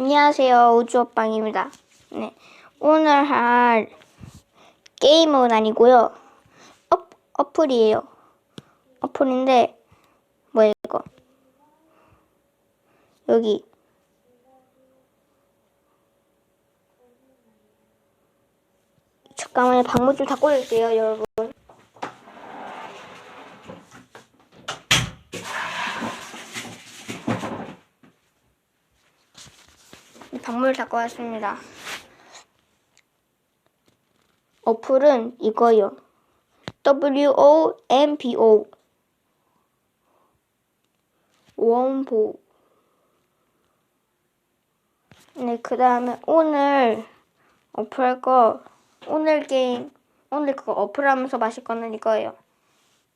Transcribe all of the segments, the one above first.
안녕하세요. 우주어빵입니다. 네. 오늘 할 게임은 아니고요. 어, 어플이에요. 어플인데, 뭐야, 이거. 여기. 잠깐만요. 방문 좀 닫고 올게요, 여러분. 방문을 닫고 왔습니다. 어플은 이거요. WOMPO 원보 네, 그 다음에 오늘 어플 할 거, 오늘 게임, 오늘 그거 어플 하면서 마실 거는 이거예요.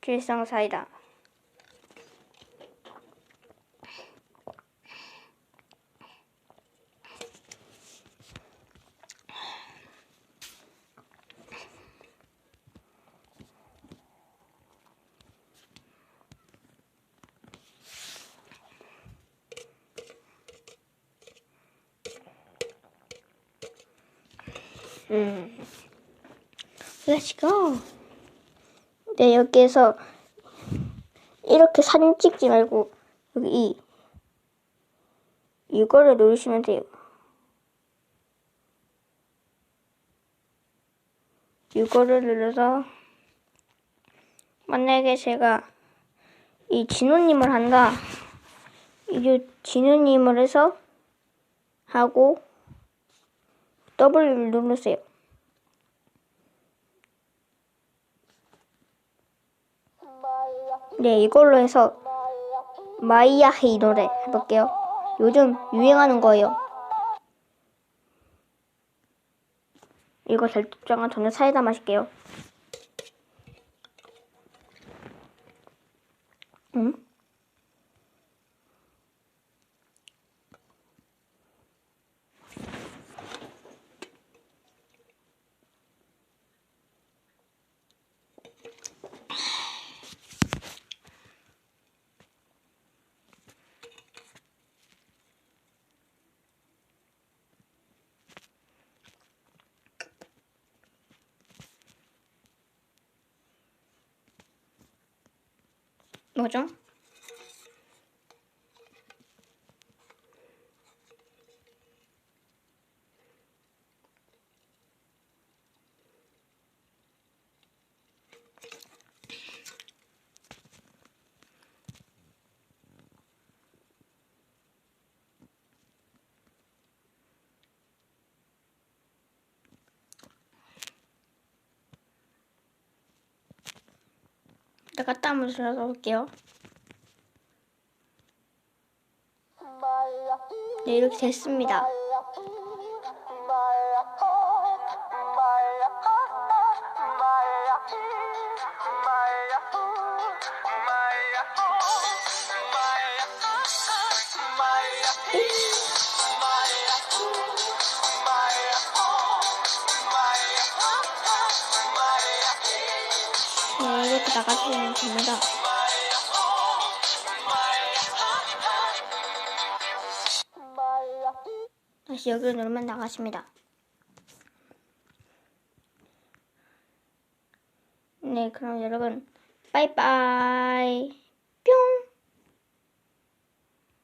길상 사이다. 음. Let's go. 네, 여기에서 이렇게 사진 찍지 말고 여기 이 이거를 누르시면 돼요. 이거를 눌러서 만약에 제가 이 진우님을 한다. 이제 진우님을 해서 하고 W를 누르세요. 네, 이걸로 해서 마이야 헤이 노래 해볼게요. 요즘 유행하는 거예요. 이거 결정은 저는 사이다 마실게요. 뭐죠? 내가 땀을 들어서 올게요. 네, 이렇게 됐습니다. 이렇게 나가주시면 됩니다. 다시 여기로 누르면 나가십니다. 네, 그럼 여러분, 빠이빠이.